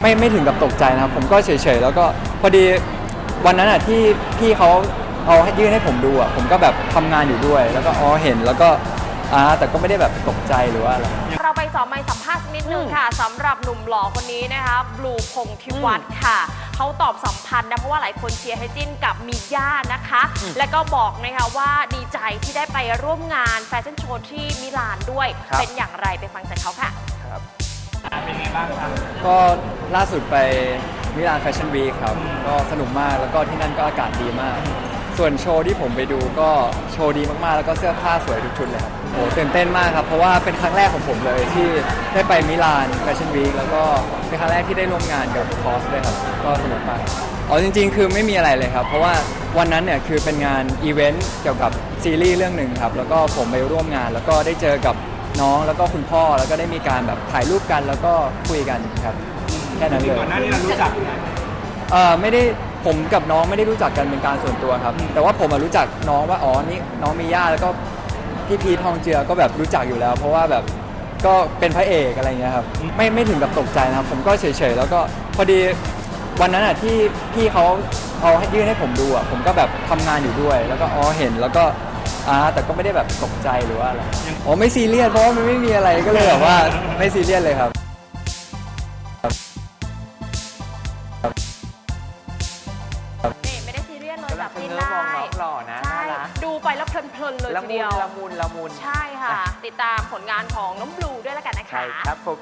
ไม่ไม่ถึงกับตกใจนะครับ ผมก็เฉยๆ แล้วก็พอดีวันนั้นอะที่พี่เขาเอาให้ยื่นให้ผมดูอะผมก็แบบทำงานอยู่ด้วย แล้วก็อ๋อเห็นแล้วก็อ่าแต่ก็ไม่ได้แบบตกใจหรือว่าอะไร เราไปสอบไม้สัมภาษณ์สักนิดนึงค่ะสำหรับหนุ่มหล่อคนนี้นะคะบลูพงษ์ทิวัฒน์ค่ะ เขาตอบสัมพันธ์นะเพราะว่าหลายคนเชียร์ให้จิ้นกับมีย่านะคะ และก็บอกนะคะว่าดีใจที่ได้ไปร่วมงานแฟชั่นโชว์ที่มิลานด้วย ครับ เป็นอย่างไรไปฟังจากเขาค่ะ เป็นไงบ้างครับ ก็ล่าสุดไปมิลานแฟชั่นวีคครับ ก็สนุกมากแล้วก็ที่นั่นก็อากาศดีมาก ส่วนโชว์ที่ผมไปดูก็โชว์ดีมากๆ แล้วก็เสื้อผ้าสวยทุกชุดเลยครับโอ้ตื่นเต้นมากครับ เพราะว่าเป็นครั้งแรกของผมเลยที่ได้ไปมิลานแฟชั่นวีคแล้วก็เป็นครั้งแรกที่ได้ร่วมงานกับคอสด้วยครับ ก็สนุกมากอ๋อจริง ๆ คือไม่มีอะไรเลยครับ เพราะว่าวันนั้นเนี่ยคือเป็นงานอีเวนต์เกี่ยวกับซีรีส์เรื่องหนึ่งครับ แล้วก็ผมไปร่วมงานแล้วก็ได้เจอกับ น้องแล้วก็คุณพ่อแล้วก็ได้มีการแบบถ่ายรูปกันแล้วก็คุยกันครับแค่นั้นเลยก่อนหน้านี้เรารู้จักนะ เออไม่ได้ผมกับน้องไม่ได้รู้จักกันเป็นการส่วนตัวครับแต่ว่าผมอะรู้จักน้องว่าอ๋อนี่น้องมีย่าแล้วก็พี่พีททองเจือก็แบบรู้จักอยู่แล้ว เพราะว่าแบบก็เป็นพระเอกอะไรเงี้ยครับไม่ไม่ถึงกับตกใจนะครับ ผมก็เฉยๆแล้วก็พอดีวันนั้นอะที่พี่เขาเอาให้ยื่นให้ผมดูอะผมก็แบบทำงานอยู่ด้วย แล้วก็อ๋อเห็นแล้วก็ อ่าแต่ก็ไม่ได้แบบตกใจหรือว่าอะไรอ๋อไม่ซีเรียสเพราะว่ามันไม่มีอะไรก็เลยแบบว่าไม่ซีเรียสเลยครับนี่ไม่ได้ซีเรียสเลยแบบจิ้นเนื้อได้มองน้องหล่อนะใช่น่ารักดูไปแล้วเพลินๆเลยละทีมุเดีนยว ละมุนละมุน ใช่ค่ะ ติดตามผลงานของน้องบลูด้วยแล้วกันนะคะ ใช่ครับผม